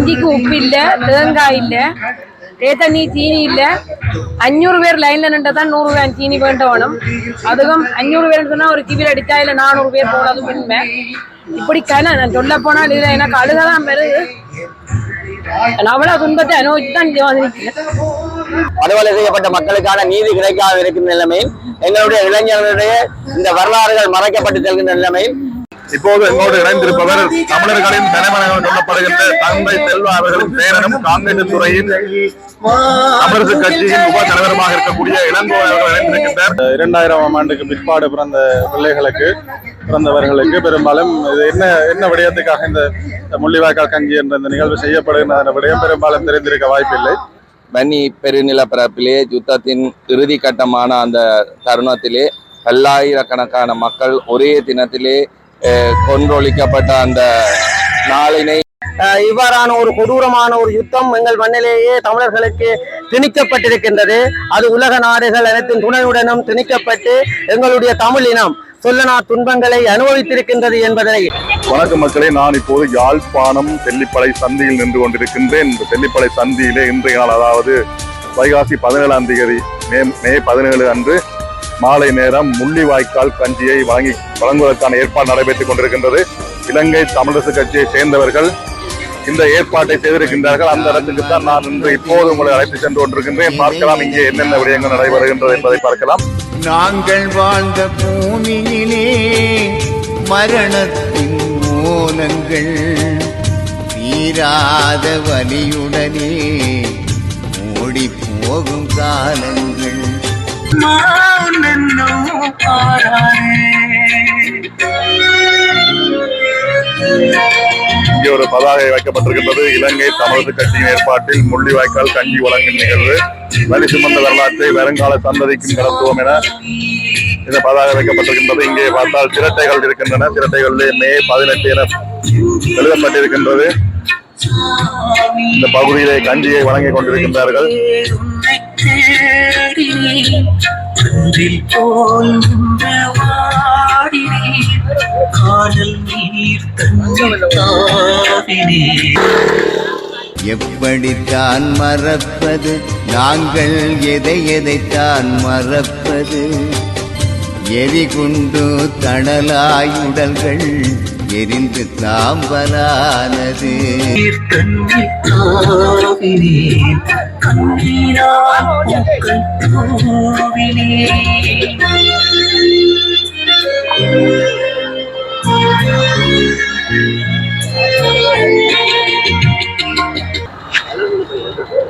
கஞ்சிக்கு உப்பு இல்லை தேங்காய் இல்ல தேத்தண்ணி சீனி இல்ல. அஞ்சூறு பேர் லைன்ல நின்றா தான் நூறு ரூபாய் சீனி வேண்ட வேணும் அதுவும் அஞ்சூறு பேர் சொன்னா ஒரு கிவியில் அடிச்சா இல்ல நானூறு பேர் போனதும் உண்மை. இப்படி கன நான் சொல்ல போனால் இதுல எனக்கு அழுகதான் வருது. நான் அவ்வளவு துன்பத்தை அனுபவிச்சு தான் இங்க வந்து படுகொலை செய்யப்பட்ட மக்களுக்கான நீதி கிடைக்காத இருக்கும் நிலைமையில் எங்களுடைய இளைஞர்களுடைய இந்த வரலாறுகள் மறைக்கப்பட்டு செல்கின்ற நிலைமையில் இப்போது எங்களோடு இணைந்திருப்பவர் தமிழர்களின் தலைமகன் சொல்லப்படுகின்ற தந்தை செல்வா அவர்களின் பேரனும் காங்கிரஸ் துறையின் தமிழரசு கட்சியின் உப தலைவருமாக இருக்கக்கூடிய இளங்கோ அவர்கள் இணைந்திருக்கின்றார் இரண்டாயிரம் ஆண்டுக்கு பிற்பாடு பிறந்த பிள்ளைகளுக்கு பிறந்தவர்களுக்கு பெரும்பாலும் இது என்ன என்ன விடயத்துக்காக இந்த முள்ளிவாய்க்கால் கஞ்சி என்ற இந்த நிகழ்வு செய்யப்படுகின்ற விடயம் பெரும்பாலும் தெரிந்திருக்க வாய்ப்பில்லை பனி பெருநிலப்பரப்பிலே யுத்தத்தின் இறுதி கட்டமான அந்த தருணத்திலே பல்லாயிரக்கணக்கான மக்கள் ஒரே தினத்திலே கொன்றொழிக்கப்பட்ட அந்த நாளினை இவ்வாறான ஒரு கொடூரமான ஒரு யுத்தம் எங்கள் மண்ணிலேயே தமிழர்களுக்கு திணிக்கப்பட்டிருக்கின்றது. அது உலக நாடுகள் அனைத்தின் துணையுடனும் திணிக்கப்பட்டு எங்களுடைய தமிழ் இனம் சொல்லனா துன்பங்களை அனுபவித்திருக்கின்றது என்பதனை. வணக்கம் மக்களே நான் இப்போது யாழ்ப்பாணம் தெல்லிப்பளை சந்தியில் நின்று கொண்டிருக்கின்றேன். இந்த தெல்லிப்பளை சந்தியிலே இன்றைய நாள் அதாவது வைகாசி பதினேழாம் தேதி மே மே பதினேழு அன்று மாலை நேரம் முள்ளிவாய்க்கால் கஞ்சியை வழங்கி வழங்குவதற்கான ஏற்பாடு நடைபெற்றுக் கொண்டிருக்கின்றது. இலங்கை தமிழரசு கட்சியை சேர்ந்தவர்கள் இந்த ஏற்பாட்டை செய்திருக்கின்றார்கள். அந்த இடத்துக்கு தான் நான் இன்று இப்போது உங்களை அழைத்து சென்று கொண்டிருக்கின்றேன். பார்க்கலாம் இங்கே என்னென்ன விடயங்கள் நடைபெறுகின்றது என்பதை பார்க்கலாம். நாங்கள் வாழ்ந்த பூமியிலே மரணத்தின் மூலங்கள் தீராத வலியுடனே ஓடி போகும் காலங்கள். இங்கே ஒரு பதாகை வைக்கப்பட்டிருக்கின்றது. இலங்கை தமிழக கட்சியின் ஏற்பாட்டில் முள்ளிவாய்க்கால் கஞ்சி வழங்கும் நிகழ்வு. வலி சுமந்த வரலாற்றை வருங்கால சந்ததிக்கும் கடத்துவோம் என இந்த பதாகை வைக்கப்பட்டிருக்கின்றது. இங்கே பார்த்தால் சிரட்டைகள் இருக்கின்றன. திரட்டைகளில் மே பதினெட்டு என எழுதப்பட்டிருக்கின்றது. இந்த பகுதியிலே கஞ்சியை வழங்கிக் கொண்டிருக்கின்றார்கள். எப்படித்தான் மறப்பது? நாங்கள் எதை எதைத்தான் மறப்பது? எரிகுண்டு தணலாயுடல்கள் எரிந்து தாம்பலானது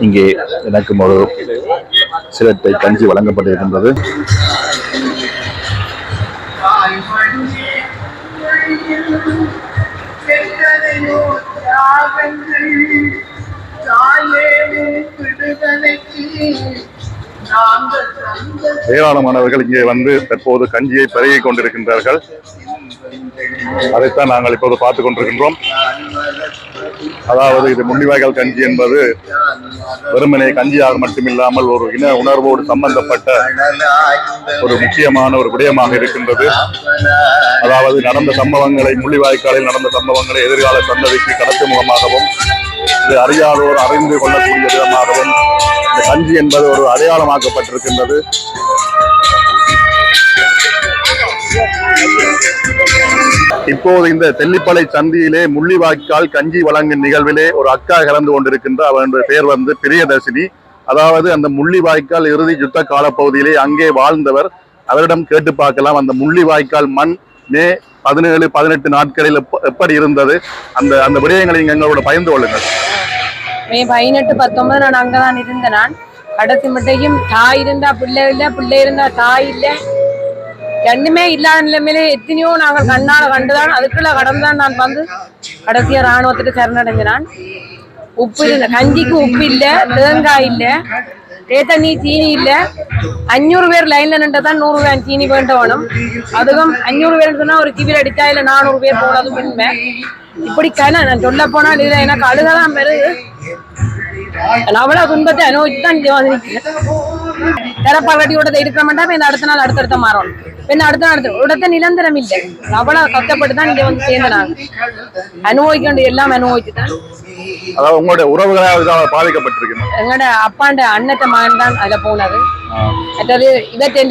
இங்கே எனக்கும் ஒரு சிரட்டை கஞ்சி வழங்கப்பட்டிருக்கின்றது. ஏராளமானவர்கள் இங்கே வந்து தற்போது கஞ்சியை பருகிக் கொண்டிருக்கின்றார்கள். அதைத்தான் நாங்கள் இப்போது பார்த்துக் கொண்டிருக்கின்றோம். அதாவது இது முள்ளிவாய்க்கால் கஞ்சி என்பது வெறுமனை கஞ்சியாக மட்டுமில்லாமல் ஒரு இன உணர்வோடு சம்பந்தப்பட்ட ஒரு முக்கியமான ஒரு விடயமாக இருக்கின்றது. அதாவது நடந்த சம்பவங்களை முள்ளிவாய்க்காலில் நடந்த சம்பவங்களை எதிர்கால சந்ததிக்கு கடத்து முகமாகவும் இது அறியாதோர் அறிந்து கொள்ளக்கூடிய விதமாகவும் இந்த கஞ்சி என்பது ஒரு அடையாளமாக்கப்பட்டிருக்கின்றது. இப்போது இந்த தெல்லிப்பளை சந்தியிலே முள்ளிவாய்க்கால் கஞ்சி வழங்கும் நிகழ்விலே ஒரு அக்கா கலந்து கொண்டிருக்கின்ற அவருடைய பெயர் வந்து பிரியதர்சினி அதாவது அந்த முள்ளிவாய்க்கால் இறுதி யுத்த காலப்பகுதியிலே அங்கே வாழ்ந்தவர். அவரிடம் கேட்டு பார்க்கலாம். அந்த முள்ளிவாய்க்கால் மண் மே பதினேழு பதினெட்டு நாட்களில் எப்படி இருந்தது? அந்த அந்த விடயங்களை எங்களோட பயந்து கொள்ளுங்கள். மே பதினெட்டு பத்தொன்பது நான் அங்கதான் இருந்தேன் நான். கடைசி மட்டும் தாய் இருந்தா பிள்ளை இல்லை பிள்ளை இருந்தா தாய் இல்லை. ரெண்டுமே இல்லாத நிலைமையிலே எத்தனையோ நாங்கள் கண்ணால் கண்டுதான் அதுக்குள்ள கடந்தான் நான் வந்து கடைசியா ராணுவத்துக்கு சரணடைஞ்சினான் உப்பு இல்லை கஞ்சிக்கு உப்பு இல்லை தேங்காய் இல்லை தேத்தண்ணி சீனி இல்லை. அஞ்சூறு பேர் லைன்ல நின்றா தான் நூறு ரூபாய் சீனி வேண்ட வேணும் அதுவும் அஞ்சூறு பேர் சொன்னா ஒரு கிவில் அடிச்சா இல்ல நானூறு பேர் போனதும் உண்மை. இப்படி கன நான் சொல்ல போனால் இதுல எனக்கு அழுகதான் வருது நான் அவ்வளவு துன்பத்தை அனுபவிச்சு தான் இங்க தரப்பாகட்டியோட இருக்கிற மாட்டா இப்ப அடுத்த நாள் அடுத்தடுத்த மாறணும் பின்ன அடுத்த நாள் அடுத்த உடத்த நிரந்தரம் இல்லை. அவ்வளவு கஷ்டப்பட்டு தான் இங்க வந்து சேர்ந்த நாங்க அனுபவிக்க வேண்டிய எல்லாம் அனுபவிச்சு தான். அதாவது உங்களுடைய உறவுகளால் இதால பாதிக்கப்பட்டிருக்கணும் எங்கட அப்பாண்ட அண்ணத்த மகன் தான் அதுல போனது. மற்றது இவற்றை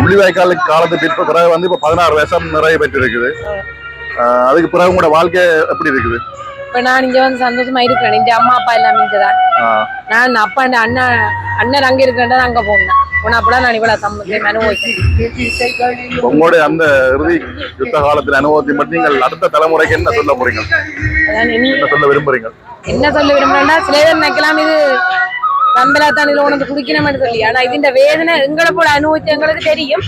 முள்ளிவாய்க்கால் காலத்து பிற்ப பிறகு வந்து இப்ப பதினாறு வருஷம் நிறைய பெற்று இருக்குது அதுக்கு பிறகு உங்களோட வாழ்க்கை எப்படி இருக்குது? இப்ப நான் இங்க வந்து சந்தோஷமா இருக்கிறேன். இந்த அம்மா அப்பா எல்லாம் இங்கதான். ஆஹ் நான் அப்பா அந்த அண்ணன் அண்ணன் அங்க இருக்கிறேன். அங்க போனேன் உங்களுடைய அந்த இறுதி யுத்த காலத்தில் அனுபவத்தை மட்டும் நீங்கள் அடுத்த தலைமுறைக்கு என்ன சொல்ல போறீங்க? என்ன சொல்ல விரும்புறீங்க? என்ன சொல்ல விரும்புறேன்னா சில பேர் நினைக்கலாம் இது தம்பலா தான் உனக்கு குடிக்கணும்னு சொல்லி. ஆனா இதுஇந்த வேதனை எங்களை போல அனுபவிச்சு எங்களுக்கு தெரியும்.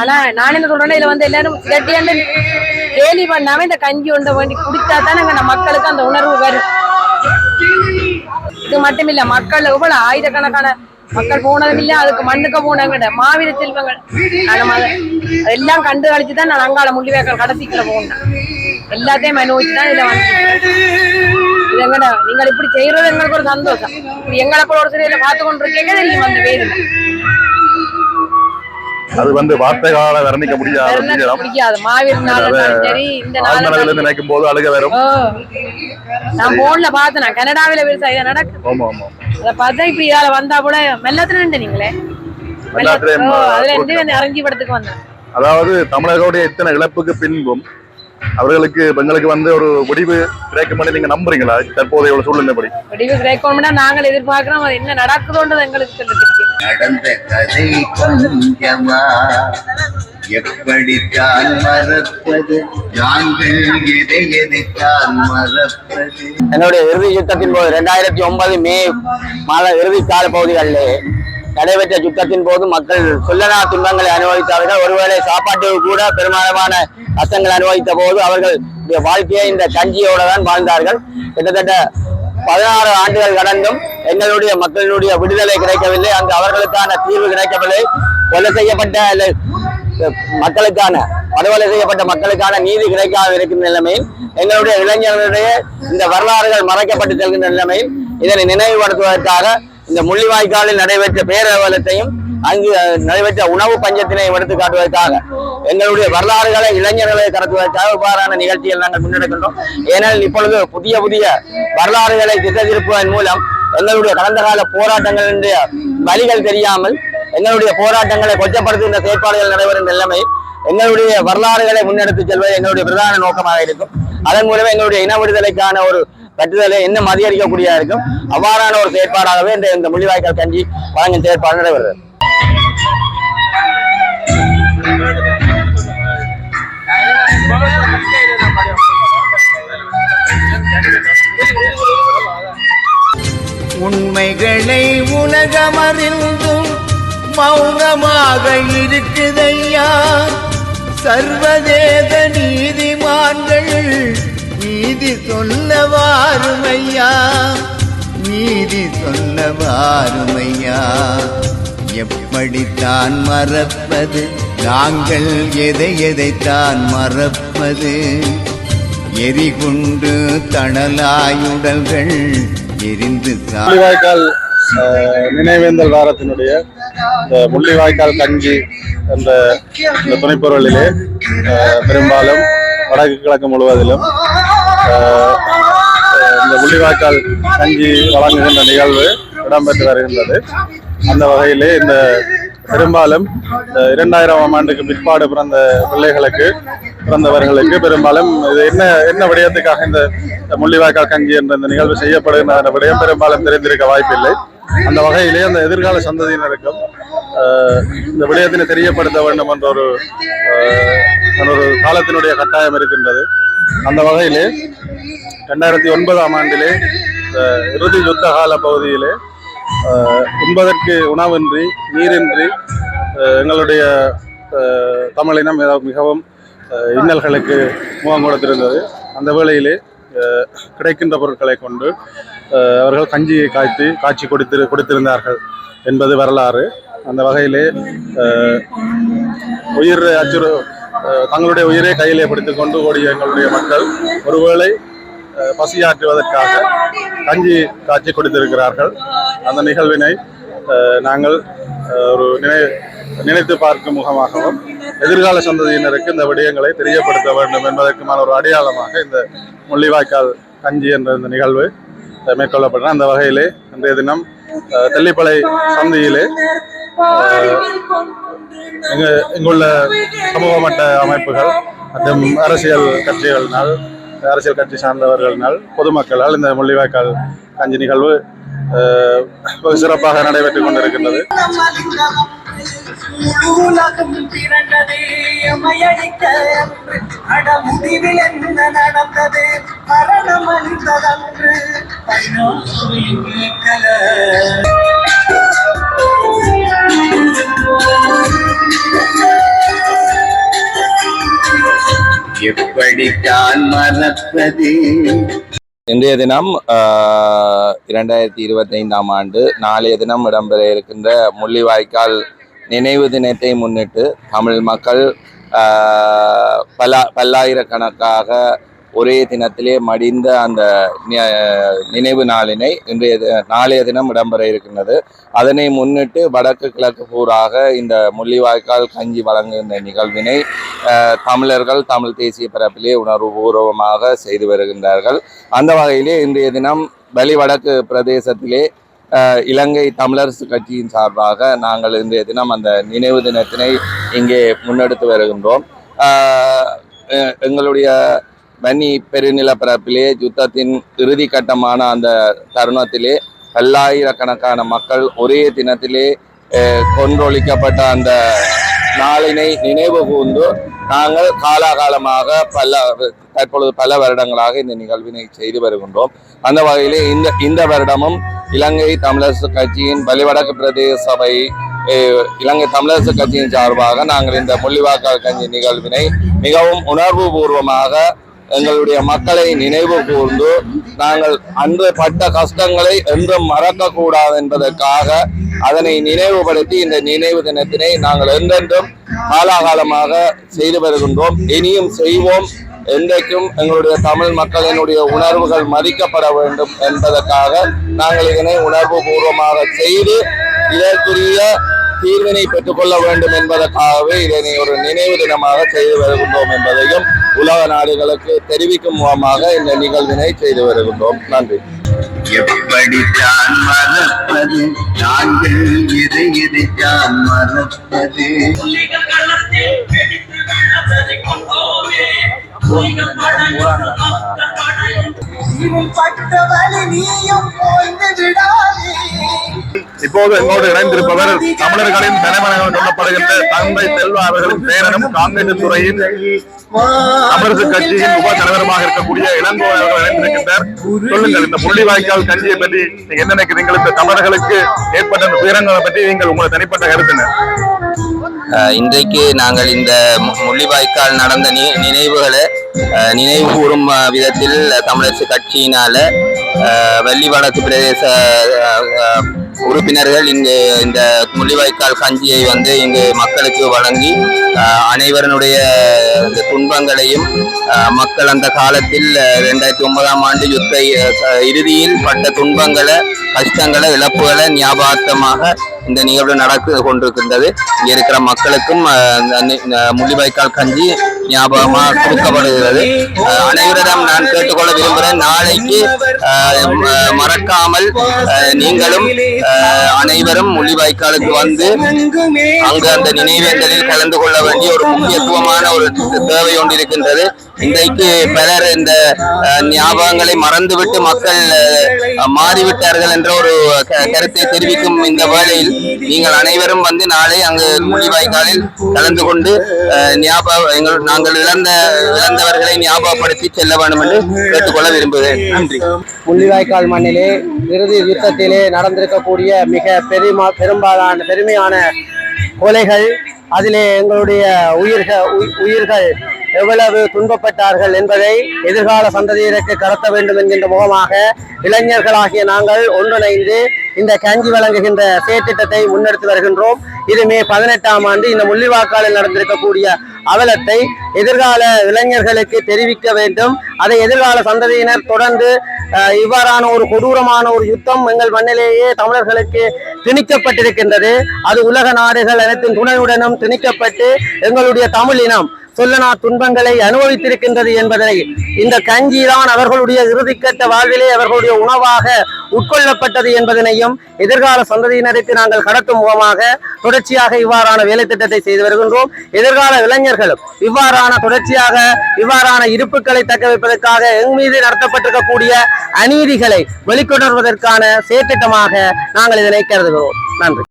ஆனா நான் என்ன சொல்றேன்னா இதுல வந்து எல்லாரும் சிரட்டியாண்டு கேலி பண்ணாம இந்த கஞ்சி ஒன்றை வேண்டி குடித்தா தான் எங்க மக்களுக்கு அந்த உணர்வு வரும். இது மட்டும் இல்ல மக்கள் எவ்வளவு ஆயிரக்கணக்கான மக்கள் போனதும் இல்ல அதுக்கு மண்ணுக்க போனாங்க மாவீர செல்வங்கள் எல்லாம் கண்டு கழிச்சு தான் நான் அங்காள முள்ளிவேக்கல் கடைசிக்குள்ள போனேன். எல்லாத்தையும் அனுபவிச்சு தான் இதுல வந்து இது எங்கடா நீங்கள் இப்படி செய்யறது எங்களுக்கு ஒரு சந்தோஷம். இப்படி எங்களை போல ஒரு சிலையில பார்த்து கொண்டு இருக்கீங்க தெரியும் அந்த வேதனை அது வந்து வார்த்தைகளால வர்ணிக்க முடியாத சரி இந்த நாள் நினைக்கும் போது அழுக வரும். நான் போன்ல பார்த்தேன். கனடாவில விவசாயம் நடக்குது ஆமா ஆமா. அதை பார்த்தா இப்படி இதால வந்தா கூட மெல்லத்துல நின்று நீங்களே. அதுல இருந்து அரங்கி படத்துக்கு வந்தேன். அதாவது தமிழர்களுடைய இத்தனை இழப்புக்கு பின்பும் அவர்களுக்கு எங்களுக்கு வந்து ஒரு முடிவு கிடைக்கும் பண்ணி நீங்க நம்புறீங்களா? தற்போதைய ஒரு சூழ்நிலைப்படி. முடிவு கிடைக்கணும்னா நாங்கள் எதிர்பார்க்கிறோம். அது என்ன நடக்குதோன்றது எங்களுக்கு தெரிஞ்சிருக்கு நடந்த கதை கொஞ்சமா எப்படித்தான் மறப்பது? நாங்கள் எதை எதைத்தான் மறப்பது? என்னுடைய இறுதி யுத்தத்தின் போது ரெண்டாயிரத்தி ஒன்பது மே மாத இறுதி கால பகுதிகளிலே நடைபெற்ற யுத்தத்தின் போது மக்கள் சொல்லனா துன்பங்களை அனுபவித்தார்கள். ஒருவேளை சாப்பாட்டுக்கு கூட பெரும்பாலான கஷ்டங்கள் அனுபவித்த போது அவர்கள் வாழ்க்கையை இந்த கஞ்சியோட தான் வாழ்ந்தார்கள். கிட்டத்தட்ட பதினாறு ஆண்டுகள் கடந்தும் எங்களுடைய மக்களுடைய விடுதலை கிடைக்கவில்லை. அங்கு அவர்களுக்கான தீர்வு கிடைக்கவில்லை கொலை செய்யப்பட்ட அல்ல- மக்களுக்கான படுகொலை செய்யப்பட்ட மக்களுக்கான நீதி கிடைக்காத இருக்கின்ற நிலைமையில் எங்களுடைய இளைஞர்களுடைய இந்த வரலாறுகள் மறைக்கப்பட்டு செல்கின்ற நிலைமையில் இதனை நினைவுபடுத்துவதற்காக இந்த முள்ளிவாய்க்காலில் நடைபெற்ற பேரவலத்தையும் அங்கு நடைபெற்ற உணவு பஞ்சத்தினையும் எடுத்து காட்டுவதற்காக எங்களுடைய வரலாறுகளை இளைஞர்களை கடத்துவதற்காக இவ்வாறான நிகழ்ச்சிகள் நாங்கள் முன்னெடுக்கின்றோம். ஏனெனில் இப்பொழுது புதிய புதிய வரலாறுகளை திசை திருப்புவதன் மூலம் எங்களுடைய கடந்த கால போராட்டங்களுடைய வழிகள் தெரியாமல் எங்களுடைய போராட்டங்களை கொச்சப்படுத்துகின்ற செயற்பாடுகள் நடைபெறும் நிலைமை எங்களுடைய வரலாறுகளை முன்னெடுத்து செல்வது எங்களுடைய பிரதான நோக்கமாக இருக்கும். அதன் மூலமே எங்களுடைய இன விடுதலைக்கான ஒரு பற்றுதலை இன்னும் அதிகரிக்கக்கூடியதா இருக்கும். அவ்வாறான ஒரு செயற்பாடாகவே இந்த இந்த முள்ளிவாய்க்கால் கஞ்சி வழங்கும் செயற்பாடு நடைபெறுகிறது. உண்மைகளை உலகமறிந்தும் மௌனமாக இருக்குதையா? சர்வதேச நீதிமான்கள் நீதி சொல்ல வாருமையா நீதி சொல்ல வாருமையா எப்படித்தான் மறப்பது? நாங்கள் எதை எதைத்தான் மறப்பது? எரிகுண்டு தணலாயுடல்கள் எரிந்து சா முள்ளிவாய்க்கால் நினைவேந்தல் வாரத்தினுடைய இந்த முள்ளிவாய்க்கால் கஞ்சி என்ற இந்த துணைப்பொருளிலே பெரும்பாலும் வடக்கு கிழக்கு முழுவதிலும் இந்த முள்ளிவாய்க்கால் கஞ்சி வழங்குகின்ற நிகழ்வு இடம்பெற்று வருகின்றது. அந்த வகையிலே இந்த பெரும்பாலும் இரண்டாயிரம் ஆண்டுக்கு பிற்பாடு பிறந்த பிள்ளைகளுக்கு பிறந்தவர்களுக்கு பெரும்பாலும் இது என்ன என்ன விடயத்துக்காக இந்த முள்ளிவாய்க்கால் கஞ்சி என்ற இந்த நிகழ்வு செய்யப்படுகின்ற விடயம் பெரும்பாலும் தெரிந்திருக்க வாய்ப்பில்லை. அந்த வகையிலே அந்த எதிர்கால சந்ததியினருக்கும் இந்த விடயத்தினை தெரியப்படுத்த வேண்டும் என்ற ஒரு என்ற ஒரு காலத்தினுடைய கட்டாயம் இருக்கின்றது. அந்த வகையிலே ரெண்டாயிரத்தி ஒன்பதாம் ஆண்டிலே இறுதி யுத்த கால பகுதியிலே உண்பதற்கு உணவின்றி நீரின்றி எங்களுடைய தமிழினம் மிகவும் இன்னல்களுக்கு முகம் கொடுத்திருந்தது. அந்த வேளையிலே கிடைக்கின்ற பொருட்களை கொண்டு அவர்கள் கஞ்சியை காய்த்து காய்ச்சி கொடுத்திரு கொடுத்திருந்தார்கள் என்பது வரலாறு. அந்த வகையிலே உயிர் அச்சுறு தங்களுடைய உயிரை கையிலே பிடித்துக் கொண்டு ஓடிய எங்களுடைய மக்கள் ஒருவேளை பசியாற்றுவதற்காக கஞ்சி காய்ச்சி கொடுத்திருக்கிறார்கள். அந்த நிகழ்வினை நாங்கள் ஒரு நினை நினைத்து பார்க்கும் முகமாகவும் எதிர்கால சந்ததியினருக்கு இந்த விடயங்களை தெரியப்படுத்த வேண்டும் என்பதற்குமான ஒரு அடையாளமாக இந்த முள்ளிவாய்க்கால் கஞ்சி என்ற இந்த நிகழ்வு அஹ், மேற்கொள்ளப்பட்டன. அந்த வகையிலே இன்றைய தினம் தெல்லிப்பளை சந்தையிலே இங்கு இங்குள்ள சமூக மட்ட அமைப்புகள் மற்றும் அரசியல் கட்சிகளினால் அரசியல் கட்சி சார்ந்தவர்களினால் பொதுமக்களால் இந்த முள்ளிவாய்க்கால் கஞ்சி நிகழ்வு வெகு சிறப்பாக நடைபெற்றுக் கொண்டிருக்கின்றது. நடந்தது எப்படித்தான் மறப்பது. இன்றைய தினம் இரண்டாயிரத்தி இருபத்தைந்தாம் ஆண்டு நாளைய தினம் இடம்பெற இருக்கின்ற முள்ளிவாய்க்கால் நினைவு தினத்தை முன்னிட்டு தமிழ் மக்கள் பல பல்லாயிரக்கணக்காக ஒரே தினத்திலே மடிந்த அந்த நினைவு நாளினை இன்றைய நாளைய தினம் இடம்பெற இருக்கின்றது. அதனை முன்னிட்டு வடக்கு கிழக்கு பூராக இந்த முள்ளிவாய்க்கால் கஞ்சி வழங்குகின்ற நிகழ்வினை தமிழர்கள் தமிழ் தேசிய பரப்பிலே உணர்வுபூர்வமாக செய்து வருகின்றார்கள். அந்த வகையிலே இன்றைய தினம் வெளிவடக்கு பிரதேசத்திலே இலங்கை தமிழரசு கட்சியின் சார்பாக நாங்கள் இன்றைய தினம் அந்த நினைவு தினத்தினை இங்கே முன்னெடுத்து வருகின்றோம். எங்களுடைய வன்னி பெருநிலப்பரப்பிலே யுத்தத்தின் இறுதி கட்டமான அந்த தருணத்திலே பல்லாயிரக்கணக்கான மக்கள் ஒரே தினத்திலே கொன்றொழிக்கப்பட்ட அந்த நாளினை நினைவு கூர்ந்து நாங்கள் காலாகாலமாக பல தற்பொழுது பல வருடங்களாக இந்த நிகழ்வினை செய்து வருகின்றோம். அந்த வகையிலே இந்த இந்த வருடமும் இலங்கை தமிழரசு கட்சியின் வலிவடக்கு பிரதேச சபை இலங்கை தமிழரசு கட்சியின் சார்பாக நாங்கள் இந்த முள்ளிவாக்கால் கஞ்சி நிகழ்வினை மிகவும் உணர்வு பூர்வமாக எங்களுடைய மக்களை நினைவு கூர்ந்து நாங்கள் அன்று பட்ட கஷ்டங்களை என்றும் மறக்க கூடாது என்பதற்காக அதனை நினைவுபடுத்தி இந்த நினைவு தினத்தினை நாங்கள் என்றென்றும் காலாகாலமாக செய்து வருகின்றோம். இனியும் செய்வோம். என்றைக்கும் எங்களுடைய தமிழ் மக்களினுடைய உணர்வுகள் மதிக்கப்பட வேண்டும் என்பதற்காக நாங்கள் இதனை உணர்வு பூர்வமாக செய்து இதற்குரிய தீர்வினை பெற்றுக்கொள்ள வேண்டும் என்பதற்காகவே இதனை ஒரு நினைவு தினமாக செய்து வருகின்றோம் என்பதையும் உலக நாடுகளுக்கு தெரிவிக்கும் முகமாக இந்த நிகழ்வினை செய்து வருகின்றோம். நன்றி. எப்படித்தான் மறப்பது? நாங்கள் எதை எதைத்தான் மறப்பது? நீயும் போய்ந்து விடாதே இப்போது எங்களோடு இணைந்திருப்பவர் தமிழர்களின் தலைவனாக சொல்லப்படுகின்ற தந்தை செல்வா அவர்களின் பேரனும் காங்கிரஸ் துறையின் தமிழரசு கட்சியின் உப தலைவருமாக இருக்கக்கூடிய இளங்கோ அவர்கள் இணைந்திருக்கின்றார். சொல்லுங்கள் இந்த முள்ளிவாய்க்கால் கஞ்சியை பற்றி நீங்க என்ன நினைக்கிறீங்க? இந்த தமிழர்களுக்கு ஏற்பட்ட துயரங்களை பற்றி நீங்கள் உங்களை தனிப்பட்ட கருத்துங்க அஹ் இன்றைக்கு நாங்கள் இந்த முள்ளிவாய்க்கால் நடந்த நி நினைவுகளை நினைவு கூறும் விதத்தில் தமிழரசு கட்சியினால அஹ், வெள்ளி பிரதேச உறுப்பினர்கள் இங்கு இந்த முள்ளிவாய்க்கால் கஞ்சியை வந்து இங்கு மக்களுக்கு வழங்கி அஹ், அனைவருடைய இந்த துன்பங்களையும் மக்கள் அந்த காலத்தில் ரெண்டாயிரத்தி ஒன்பதாம் ஆண்டு யுத்த இறுதியில் பட்ட துன்பங்களை கஷ்டங்களை இழப்புகளை ஞாபகார்த்தமாக இந்த நிகழ்வு நடக்கு கொண்டிருக்கின்றது. இங்கே இருக்கிற மக்களுக்கும் முள்ளிவாய்க்கால் கஞ்சி ஞாபகமாக கொடுக்கப்படுகிறது. அனைவரிடம் நான் கேட்டுக்கொள்ள விரும்புகிறேன். நாளைக்கு மறக்காமல் நீங்களும் அனைவரும் முள்ளிவாய்க்காலுக்கு வந்து அங்கு அந்த நினைவேந்தலில் கலந்து கொள்ள வேண்டிய ஒரு முக்கியத்துவமான ஒரு தேவை ஒன்று இருக்கின்றது. இன்றைக்கு பலர் இந்த ஞாபகங்களை மறந்துவிட்டு மக்கள் மாறிவிட்டார்கள் என்ற ஒரு க- கருத்தை தெரிவிக்கும் இந்த வேளையில் நீங்கள் அனைவரும் வந்து நாளை அங்கு முள்ளிவாய்க்காலில் கலந்து கொண்டு ஞாபக எங்கள் நாங்கள் இழந்த இழந்தவர்களை ஞாபகப்படுத்தி செல்ல வேண்டும் என்று கேட்டுக்கொள்ள விரும்புகிறேன். நன்றி. முள்ளிவாய்க்கால் மண்ணிலே இறுதி யுத்தத்திலே நடந்திருக்கக்கூடிய மிக பெருமா பெரும்பாலான பெருமையான கொலைகள் அதிலே எங்களுடைய உயிர்கள் உயிர்கள் எவ்வளவு துன்பப்பட்டார்கள் என்பதை எதிர்கால சந்ததியினருக்கு கடத்த வேண்டும் என்கின்ற முகமாக இளைஞர்களாகிய நாங்கள் ஒன்றிணைந்து இந்த கஞ்சி வழங்குகின்ற செயற்திட்டத்தை முன்னெடுத்து வருகின்றோம். இது மே பதினெட்டாம் ஆண்டு இந்த முள்ளிவாக்காளில் நடந்திருக்கக்கூடிய அவலத்தை எதிர்கால இளைஞர்களுக்கு தெரிவிக்க வேண்டும். அதை எதிர்கால சந்ததியினர் தொடர்ந்து இவ்வாறான ஒரு கொடூரமான ஒரு யுத்தம் எங்கள் மண்ணிலேயே தமிழர்களுக்கு திணிக்கப்பட்டிருக்கின்றது. அது உலக நாடுகள் அனைத்தின் துணையுடனும் திணிக்கப்பட்டு எங்களுடைய தமிழ் இனம் சொல்லனா துன்பங்களை அனுபவித்திருக்கின்றது என்பதை இந்த கஞ்சி தான் அவர்களுடைய இறுதிக்கட்ட வாழ்விலே அவர்களுடைய உணவாக உட்கொள்ளப்பட்டது என்பதனையும் எதிர்கால சந்ததியினருக்கு நாங்கள் கடத்தும் முகமாக தொடர்ச்சியாக இவ்வாறான வேலை திட்டத்தை செய்து வருகின்றோம். எதிர்கால இளைஞர்களும் இவ்வாறான தொடர்ச்சியாக இவ்வாறான இருப்புக்களை தக்க வைப்பதற்காக எங் மீது நடத்தப்பட்டிருக்கக்கூடிய அநீதிகளை வெளிக்கொணர்வதற்கான செயற்திட்டமாக நாங்கள் இதனை கருதுகிறோம். நன்றி.